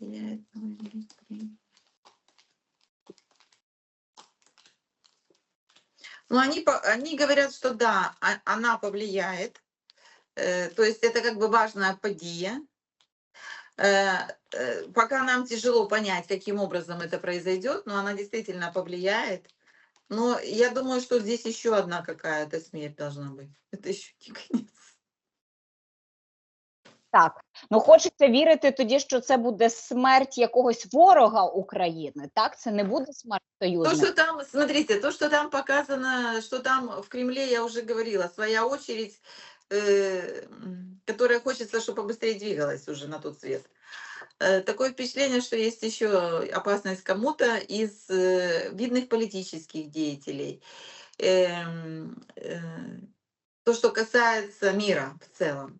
Украину. Ну, они, они говорят, что да, а- она повлияет. Э, То есть это как бы важная подия. Э, э, Пока нам тяжело понять, каким образом это произойдет, но она действительно повлияет. Но я думаю, что здесь еще одна какая-то смерть должна быть. Это еще не конец. Так, ну хочеться вірити тоді, що це буде смерть якогось ворога України. Так, це не буде смерть То, союзника. что там, смотрите, то, что там показано, что там в Кремле, я уже говорила, своя очередь, э, м, которая хочется, чтобы побыстрее двигалась уже на тот свет. Э, Такое впечатление, что есть еще опасность кому-то из э, видных политических деятелей. Эм, э, То, что касается мира в целом.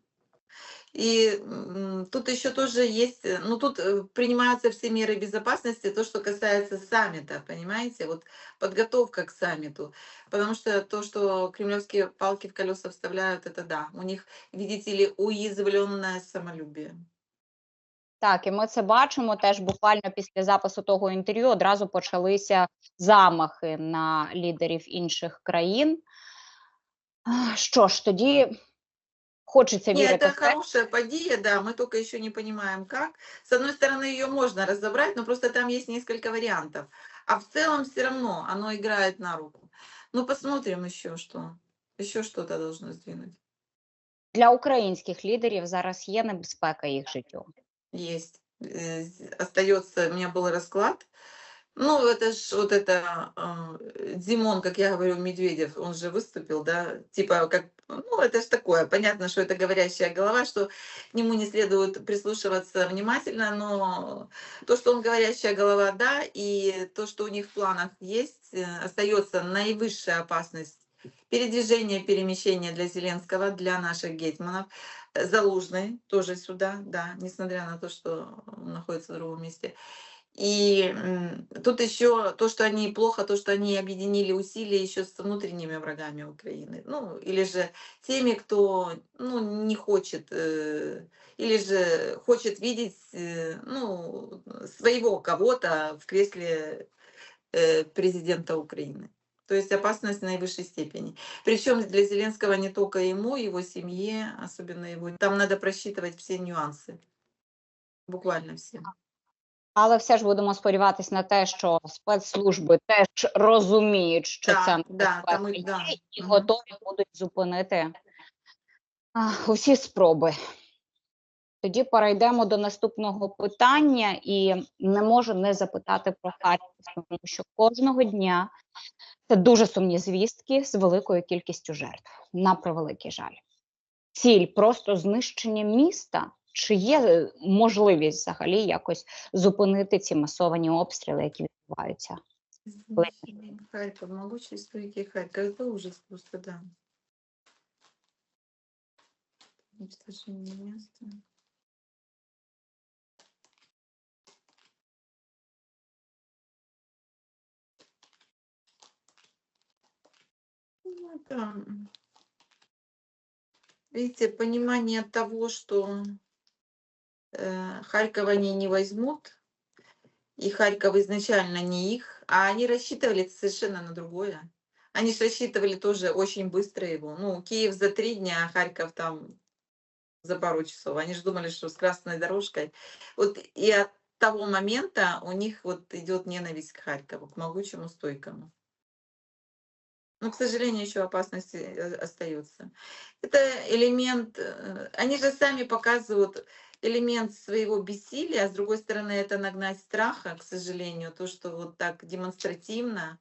И м, тут еще тоже есть, э, ну тут э, принимаются все меры безопасности, то, что касается саммита, понимаете, вот подготовка к саммиту. Потому что то, что кремлевские палки в колеса вставляют, это да, у них, видите ли, уязвленное самолюбие. Так, і ми це бачимо теж буквально після запису того інтерв'ю одразу почалися замахи на лідерів інших країн. А, Що ж, тоді хочеться Не, вірити это в те, хорошая подия, да, мы только еще не понимаем как. С одной стороны, ее можно разобрать, но просто там есть несколько вариантов. А в целом все равно оно играет на руку. Ну, посмотрим еще что. Еще что-то должно сдвинуть. для українських лідерів зараз є небезпека їх життю. Есть. Э, з- Остается, у меня был расклад. ну, это ж вот это э, Димон, как я говорю, Медведев, он же выступил, да, типа как, ну, это ж такое, понятно, что это говорящая голова, что к нему не следует прислушиваться внимательно, но то, что он говорящая голова, да, и то, что у них в планах есть, э, остается наивысшая опасность передвижения, перемещения для Зеленского, для наших гетманов. Залужный тоже сюда, да, несмотря на то, что он находится в другом месте. И тут еще то, что они плохо, то, что они объединили усилия еще с внутренними врагами Украины. Ну, или же теми, кто ну, не хочет, э, или же хочет видеть э, ну, своего кого-то в кресле э, президента Украины. То есть опасность наивысшей степени. Причем для Зеленского не только ему, его семье, особенно его. Там надо просчитывать все нюансы. Буквально все. Але все ж будемо сподіватися на те, що спецслужби теж розуміють, що Да, це да, там і- є, да, і готові будуть зупинити а, усі спроби. Тоді перейдемо до наступного питання, і не можу не запитати про Харків, тому що кожного дня це дуже сумні звістки з великою кількістю жертв, на превеликий жаль. Ціль просто знищення міста. Чи є е, можливість взагалі якось зупинити ці масовані обстріли, які відбуваються? Харьков, могучие стойкий Харьков. Это ужас просто, да. Уничтожение места. Ну, это, м, Видите, понимание того, что э, Харьков они не возьмут, и Харьков изначально не их, а они рассчитывали совершенно на другое. Они же рассчитывали тоже очень быстро его. Ну, Киев за три дня, а Харьков там за пару часов. Они же думали, что с красной дорожкой. Вот и от того момента у них вот идет ненависть к Харькову, к могучему, стойкому. Но, к сожалению, еще опасность э, остается. Это элемент, э, они же сами показывают элемент своего бессилия, а с другой стороны, это нагнать страха, к сожалению, то, что вот так демонстративно,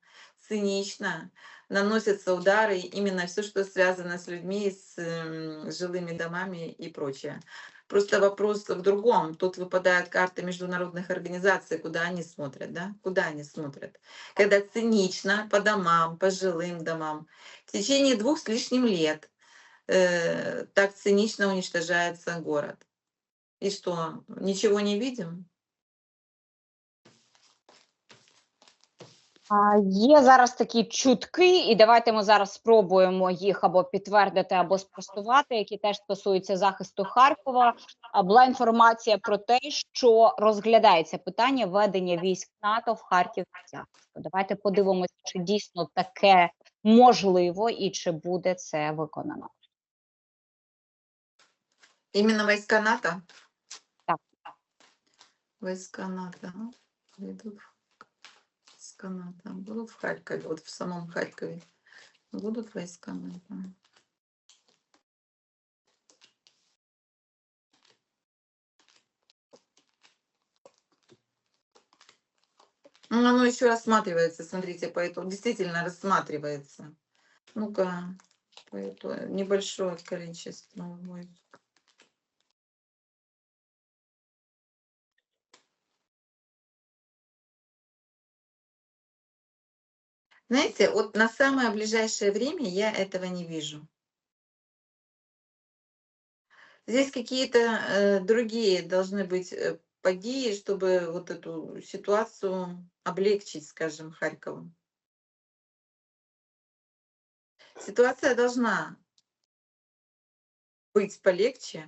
цинично наносятся удары, именно все, что связано с людьми, с м, жилыми домами и прочее. Просто вопрос в другом. Тут выпадают карты международных организаций, куда они смотрят, да? Куда они смотрят? Когда цинично по домам, по жилым домам в течение двух с лишним лет э, так цинично уничтожается город. И что, ничего не видим? А, Є зараз такі чутки, і давайте ми зараз спробуємо їх або підтвердити, або спростувати, які теж стосуються захисту Харкова. А була інформація про те, що розглядається питання введення військ НАТО в Харків. Давайте подивимося, чи дійсно таке можливо і чи буде це виконано. Именно войска НАТО? Войска НАТО ведут войска НАТО. Будут в Харькове, вот в самом Харькове. Будут войска НАТО. Ну, оно еще рассматривается, смотрите, поэтому действительно рассматривается. Ну-ка, поэтому небольшое количество войск. Знаете, вот на самое ближайшее время я этого не вижу. Здесь какие-то э, другие должны быть э, подеи, чтобы вот эту ситуацию облегчить, скажем, Харькову. Ситуация должна быть полегче.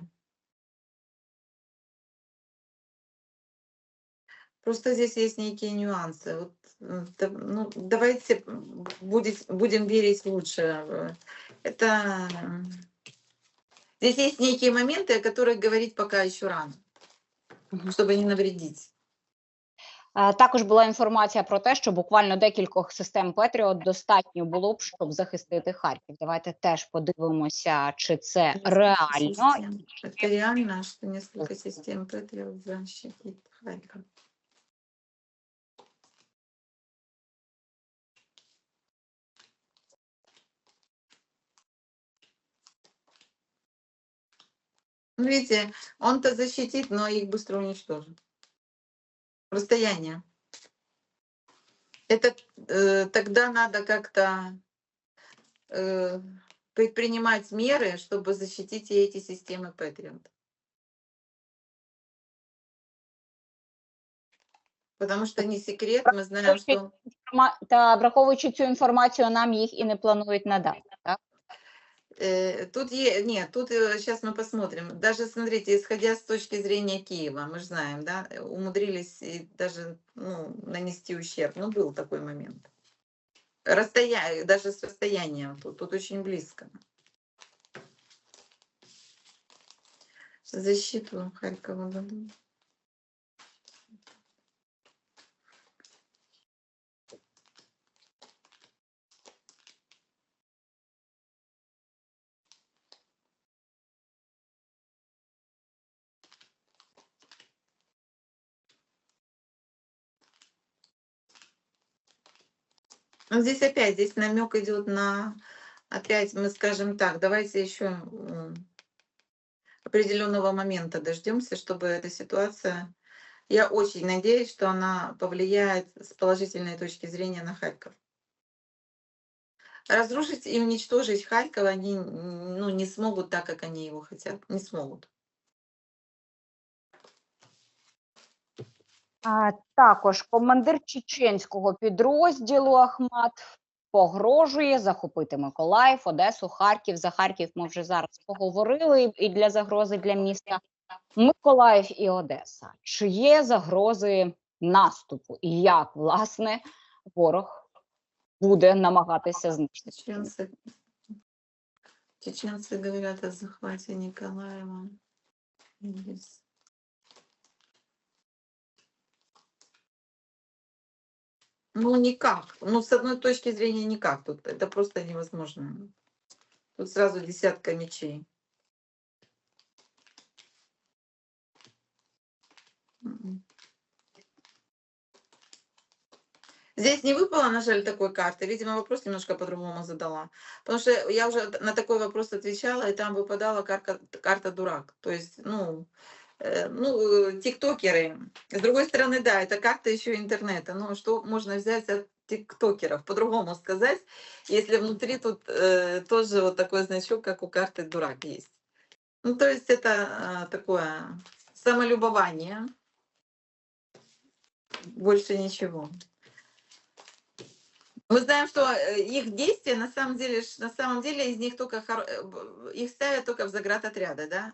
Просто здесь есть некие нюансы. Вот, ну, давайте м, будет, будем верить в лучшее. Это м, здесь есть некие моменты, о которых говорить пока еще рано, Мгм. чтобы не навредить. Е, Також була інформація про те, що буквально декількох систем Петріот достатньо було б, щоб захистити Харків. Давайте теж подивимося, чи це Несколько реально. систем. Это реально, что несколько систем Патриот защитит Харьков. видите, он-то защитит, но их быстро уничтожит. Расстояние. Это э, тогда надо как-то э, предпринимать меры, чтобы защитить и эти системы Patriot. Потому что не секрет, мы знаем, что Ма- Та враховуючи цю інформацію, нам їх і не планують надати. Э, тут е- нет, тут сейчас мы посмотрим. Даже смотрите, исходя с точки зрения Киева, мы же знаем, да, э, умудрились даже ну, нанести ущерб. Ну, был такой момент. Расстояние, даже с расстояния тут, тут очень близко. Защиту Харькова дадут. Ну, здесь опять, здесь намек идет на, опять мы скажем так, давайте еще определенного момента дождемся, чтобы эта ситуация, я очень надеюсь, что она повлияет с положительной точки зрения на Харьков. Разрушить и уничтожить Харьков они ну, не смогут так, как они его хотят. Не смогут. Також командир чеченського підрозділу Ахмат погрожує захопити Миколаїв, Одесу, Харків. За Харків ми вже зараз поговорили і для загрози для міста. Миколаїв і Одеса. Чи є загрози наступу? І як власне ворог буде намагатися знищити? Чеченцы, говорят о захвате Николаева. Здесь. Ну, никак. Ну, с одной точки зрения, никак. Тут это просто невозможно. Тут сразу десятка мечей. Мгм. Здесь не выпало, на жаль, такой карты. Видимо, вопрос немножко по-другому задала. Потому что я уже на такой вопрос отвечала, и там выпадала карта, карта дурак. То есть, ну, ну, э, тиктокеры. С другой стороны, да, это карта еще интернета. Ну, что можно взять от тиктокеров? По-другому сказать, если внутри тут э, тоже вот такой значок, как у карты дурак есть. Ну, то есть это а, такое самолюбование. Больше ничего. Мы знаем, что э, их действия на самом деле, на самом деле из них только э, их ставят только в заградотряды, да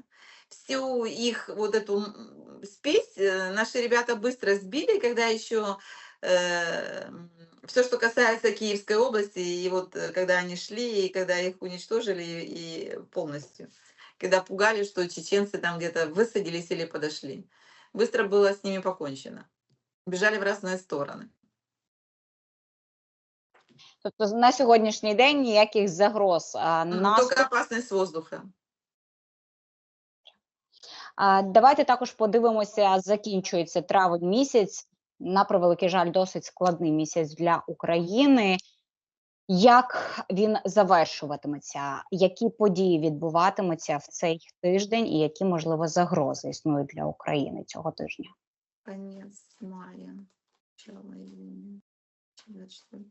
Всю их вот эту м, спесь э, наши ребята быстро сбили, когда еще все, что касается Киевской области, и вот э, когда они шли, и когда их уничтожили и и полностью, когда пугали, что чеченцы там где-то высадились или подошли, быстро было с ними покончено. Бежали в разные стороны. Тобто на сьогоднішній день ніяких загроз а, М, нас Только опасность воздуха. Давайте також подивимося, закінчується травень місяць. На превеликий жаль, досить складний місяць для України. Як він завершуватиметься? Які події відбуватимуться в цей тиждень, і які можливо загрози існують для України цього тижня? Конец мая, июня, 24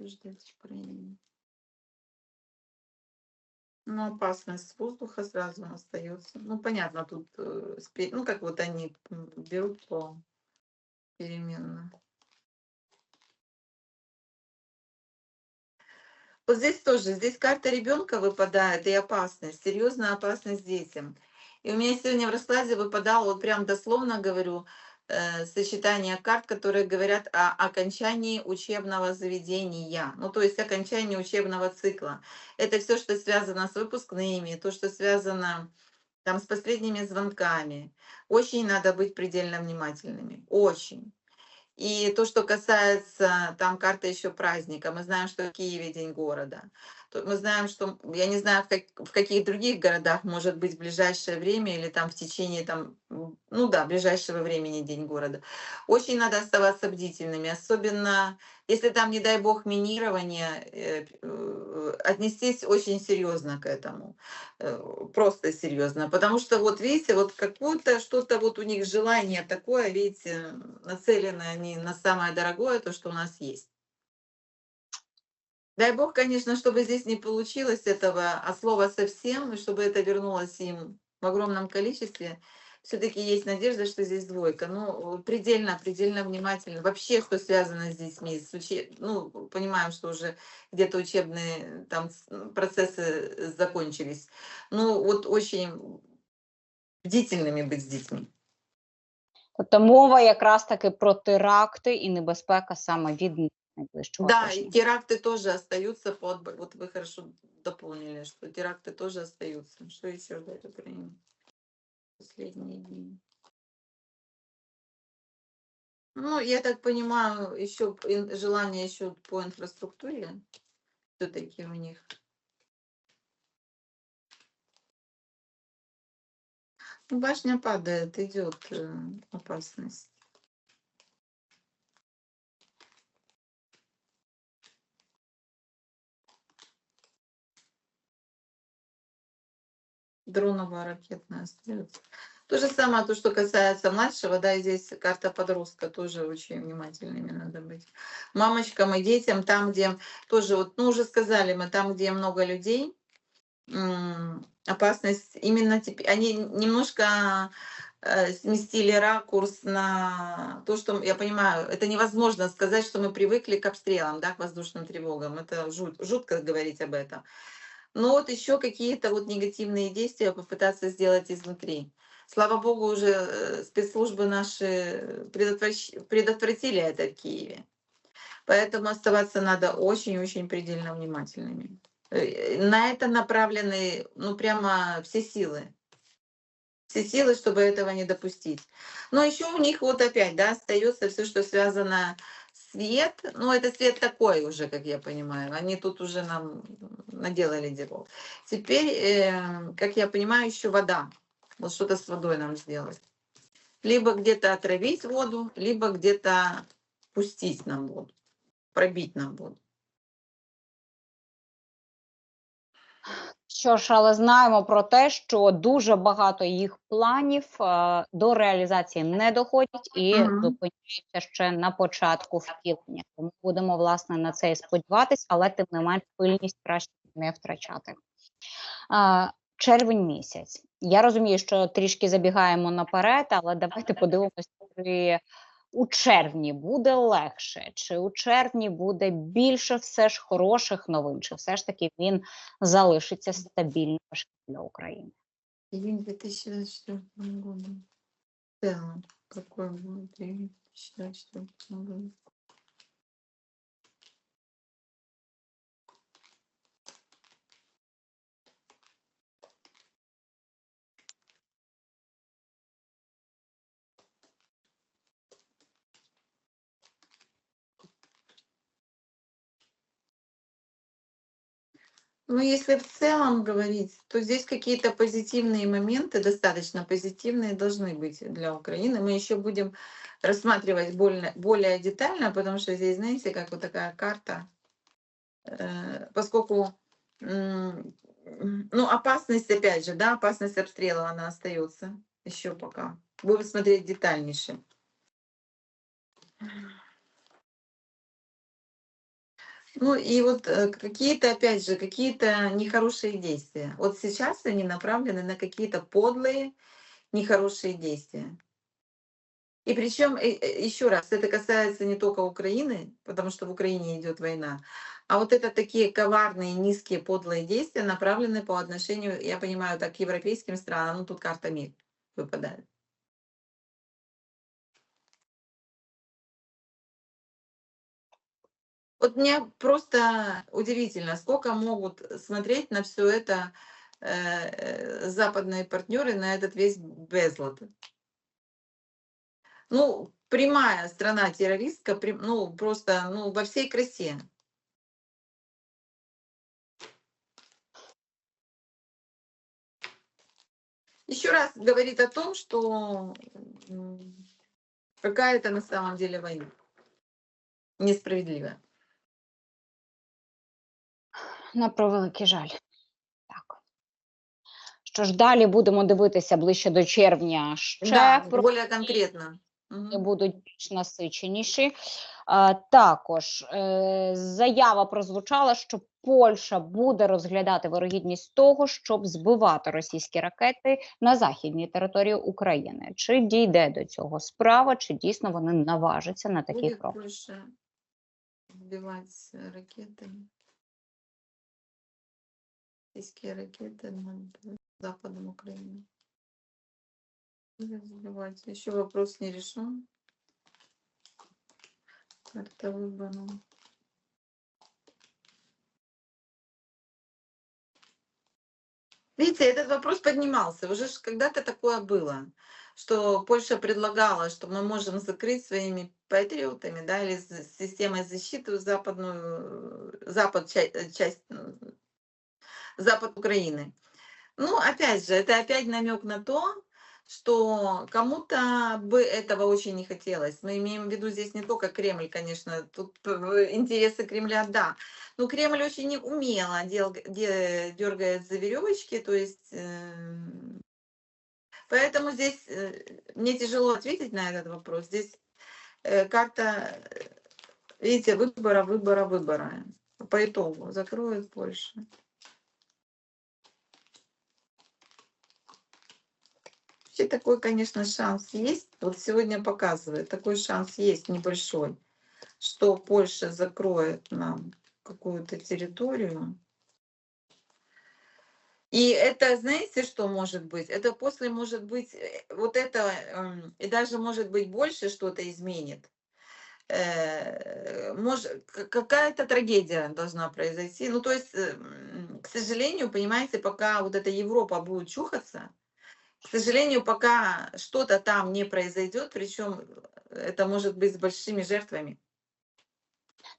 ждать Украины. Ну, опасность воздуха сразу остается. Ну, понятно, тут, э, ну, как вот они берут по переменно. Вот здесь тоже, здесь карта ребенка выпадает и опасность, серьезная опасность детям. И у меня сегодня в раскладе выпадало, вот прям дословно говорю, сочетание карт, которые говорят о окончании учебного заведения, ну то есть окончании учебного цикла. Это все, что связано с выпускными, то, что связано там с последними звонками. Очень надо быть предельно внимательными, очень. И то, что касается там карты еще праздника, мы знаем, что в Киеве день города. Мы знаем, что, я не знаю, в, как- в каких других городах может быть в ближайшее время или там в течение, там, ну да, ближайшего времени день города. Очень надо оставаться бдительными, особенно если там, не дай бог, минирование, э, э, отнестись очень серьезно к этому, э, просто серьезно, потому что вот видите, вот какое-то что-то вот у них желание такое, видите, нацелены они на самое дорогое, то, что у нас есть. Дай бог, конечно, чтобы здесь не получилось этого от слова совсем, и чтобы это вернулось им в огромном количестве. Все-таки есть надежда, что здесь двойка. Ну, предельно, предельно внимательно. Вообще, что связано с детьми. С уче- Ну, понимаем, что уже где-то учебные там м, процессы закончились. Ну, вот очень бдительными быть с детьми. Тобто мова якраз таки про теракти і небезпека саме від найближчого Да, и теракты тоже остаются под... Вот вы хорошо дополнили, что теракты тоже остаются. Что еще ждать Украину? Последние дни. Ну, я так понимаю, еще желание еще по инфраструктуре все-таки у них. Ну, Башня падает, идет э, опасность. Дроновая ракетная остается. То же самое, то, что касается младшего, да, и здесь карта подростка, тоже очень внимательными надо быть. Мамочкам и детям, там, где тоже, вот, ну, уже сказали мы, там, где много людей, опасность именно теперь, они немножко э, сместили ракурс на то, что, я понимаю, это невозможно сказать, что мы привыкли к обстрелам, да, к воздушным тревогам, это жут, жутко говорить об этом. Но вот еще какие-то вот негативные действия попытаться сделать изнутри. Слава богу, уже э, спецслужбы наши предотвращ- предотвратили это в Киеве. Поэтому оставаться надо очень-очень предельно внимательными. Э, На это направлены, ну, прямо все силы. Все силы, чтобы этого не допустить. Но еще у них вот опять, да, остается все, что связано свет. Ну, это свет такой уже, как я понимаю. Они тут уже нам наделали делов. Теперь, э, как я понимаю, еще вода. Вот что-то с водой нам сделать. Либо где-то отравить воду, либо где-то пустить нам воду, пробить нам воду. Що ж, але знаємо про те, що дуже багато їх планів е, до реалізації не доходять і Мгм. зупиняються ще на початку втілення. Тому будемо власне на це і сподіватись, але тим не менш пильність краще не втрачати. А, червень місяць. Я розумію, що трішки забігаємо наперед, але давайте подивимося у червні буде легше, чи у червні буде більше все ж хороших новин, чи все ж таки він залишиться стабільним для України? Июнь 2024 года. В целом, какой будет июнь 2024 года? Ну, если в целом говорить, то здесь какие-то позитивные моменты, достаточно позитивные, должны быть для Украины. Мы еще будем рассматривать более, более детально, потому что здесь, знаете, как вот такая карта, э, поскольку, ну, опасность, опять же, да, опасность обстрела, она остается еще пока. Будем смотреть детальнейше. Ну и вот э, какие-то, опять же, какие-то нехорошие действия. Вот сейчас они направлены на какие-то подлые, нехорошие действия. И причем, еще раз, это касается не только Украины, потому что в Украине идет война, а вот это такие коварные, низкие, подлые действия направлены по отношению, я понимаю, так, к европейским странам, ну тут карта мир выпадает. Вот мне просто удивительно, сколько могут смотреть на все это э, западные партнеры, на этот весь безлад. Ну, прямая страна террористка, прям- ну, просто, ну, во всей красе. Еще раз говорит о том, что м, какая-то на самом деле война несправедливая. На превеликий жаль. Так. Що ж, далі будемо дивитися ближче до червня. Ще Да, про более конкретно. вони будуть більш насиченіші. А, також е, заява прозвучала, що Польща буде розглядати вирогідність того, щоб збивати російські ракети на західній території України. Чи дійде до цього справа, чи дійсно вони наважаться на такий Будет крок? больше сбивать э. Российские ракеты над западом Украины. Будет сбивать. Еще вопрос не решен. Карта выбрана. Видите, этот вопрос поднимался. Уже когда-то такое было, что Польша предлагала, что мы можем закрыть своими патриотами, да, или системой защиты западную, запад, ча- э, часть, м, запад Украины. Ну, опять же, это опять намек на то, что кому-то бы этого очень не хотелось. Мы имеем в виду здесь не только Кремль, конечно, тут в- интересы Кремля, да. Но Кремль очень не умело дергает за веревочки, то есть... эм, Поэтому здесь э, мне тяжело ответить на этот вопрос. Здесь э, карта, э, видите, выбора, выбора, выбора. По итогу закроет Польша. Вообще такой, конечно, шанс есть. Вот сегодня показывает, такой шанс есть небольшой, что Польша закроет нам какую-то территорию. И это, знаете, что может быть? Это после может быть, э, вот это, эм, и даже может быть больше что-то изменит. Э, Может, какая-то трагедия должна произойти. Ну, то есть, э, к сожалению, понимаете, пока вот эта Европа будет чухаться, к сожалению, пока что-то там не произойдет, причем это может быть с большими жертвами.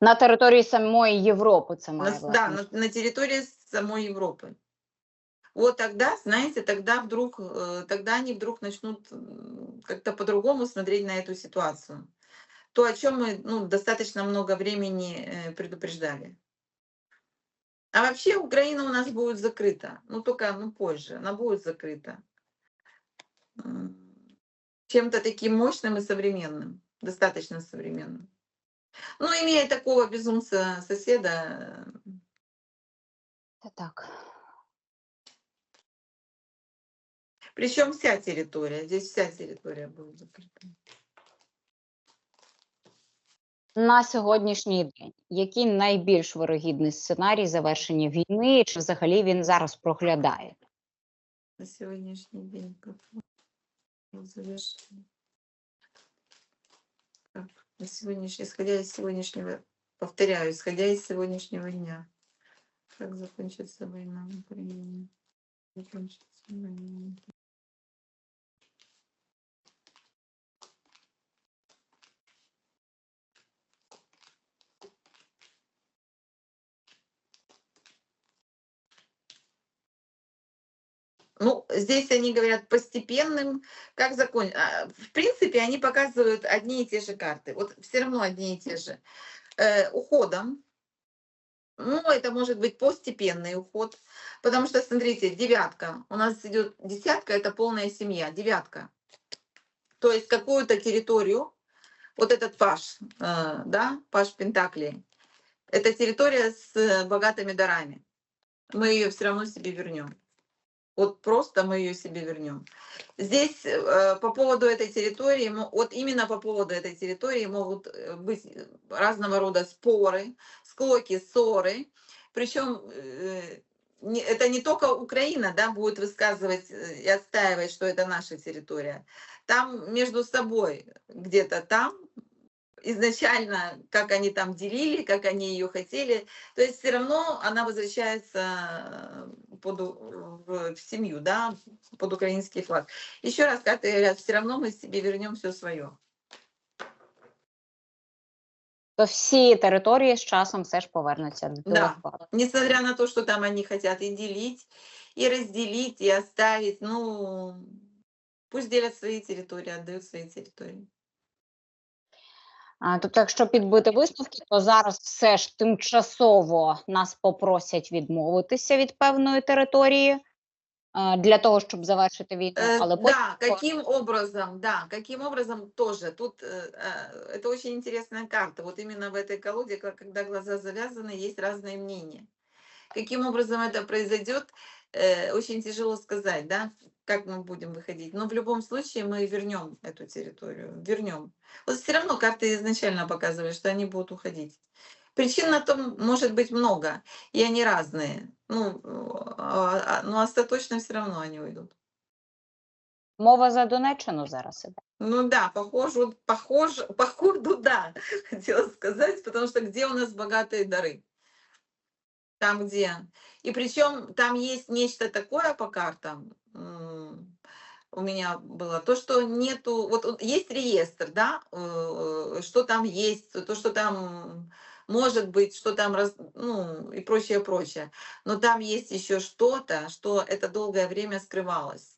На території самої Європи це На має с- да, власне. на, на территории самой Европы. Вот тогда, знаете, тогда вдруг, э, тогда они вдруг начнут м, как-то по-другому смотреть на эту ситуацию. То, о чем мы ну, достаточно много времени э, предупреждали. А вообще Украина у нас будет закрыта. Ну, только ну, позже. Она будет закрыта. М, Чем-то таким мощным и современным. Достаточно современным. Ну, имея такого безумца соседа, э, Це так. причем вся территория, здесь вся территория будет закрыта. На сьогоднішній день, який найбільш вирогідний сценарій завершення війни, чи взагалі він зараз проглядає? На сегодняшний день как вот завершено. Как на сегодняшний, исходя из сегодняшнего, повторяю, исходя из сегодняшнего дня, как закончится война в Украине? Закончится война. Ну, здесь они говорят постепенным, как закон. а, В принципе, они показывают одни и те же карты. Вот все равно одни и те же. Э, уходом. Ну, это может быть постепенный уход. Потому что, смотрите, девятка. У нас идет десятка, это полная семья. Девятка. То есть какую-то территорию, вот этот паш, э, да, паш Пентаклей, это территория с э, богатыми дарами. Мы ее все равно себе вернем. Вот просто мы ее себе вернем. Здесь э, по поводу этой территории, вот именно по поводу этой территории могут э, быть э, разного рода споры, склоки, ссоры. Причем э, это не только Украина да, будет высказывать э, и отстаивать, что это наша территория. Там между собой где-то там изначально, как они там делили, как они ее хотели. То есть все равно она возвращается э, под, у- в, в семью, да, под украинский флаг. Еще раз, как говорят, все равно мы себе вернем все свое. То всі території з часом все ж повернуться до Да. складу. Несмотря на то, что там они хотят и делить, и разделить, и оставить, ну, пусть делят свои территории, отдают свои территории. А, Тобто, якщо підбити висновки, то зараз все ж тимчасово нас попросять відмовитися від певної території а, для того, щоб завершити війну, Э, але потім да, каким образом, да, каким образом тоже. Тут э, э, это очень интересная карта. Вот именно в этой колоде, ка- когда глаза завязаны, есть разные мнения. Каким образом это произойдет, э, очень тяжело сказать, да, Как мы будем выходить. Но в любом случае мы вернем эту территорию, вернем. Вот все равно карты изначально показывали, что они будут уходить. Причин на том может быть много, и они разные. Ну, а- а- но остаточно все равно они уйдут. мова за Донеччину зараз іде. Ну да, похоже, похоже, походу, да, хотела сказать, потому что где у нас богатые дары? Там, где. И причем там есть нечто такое по картам, у меня было, то, что нету, вот есть реестр, да, э, что там есть, то, что там может быть, что там, раз, ну, и прочее, прочее. Но там есть еще что-то, что это долгое время скрывалось.